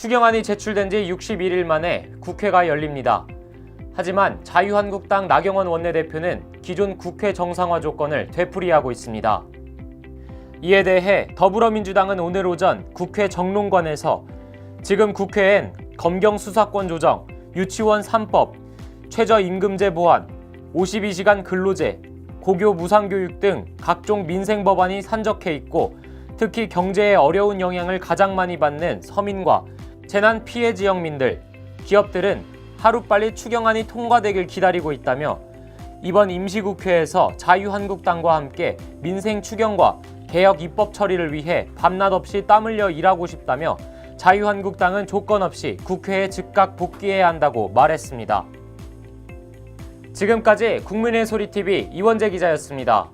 추경안이 제출된 지 61일 만에 국회가 열립니다. 하지만 자유한국당 나경원 원내대표는 기존 국회 정상화 조건을 되풀이하고 있습니다. 이에 대해 더불어민주당은 오늘 오전 국회 정론관에서 지금 국회엔 검경 수사권 조정, 유치원 3법, 최저임금제 보완, 52시간 근로제, 고교 무상교육 등 각종 민생 법안이 산적해 있고 특히 경제에 어려운 영향을 가장 많이 받는 서민과 재난 피해 지역민들, 기업들은 하루빨리 추경안이 통과되길 기다리고 있다며 이번 임시국회에서 자유한국당과 함께 민생 추경과 개혁 입법 처리를 위해 밤낮 없이 땀 흘려 일하고 싶다며 자유한국당은 조건 없이 국회에 즉각 복귀해야 한다고 말했습니다. 지금까지 국민의 소리 TV 이원재 기자였습니다.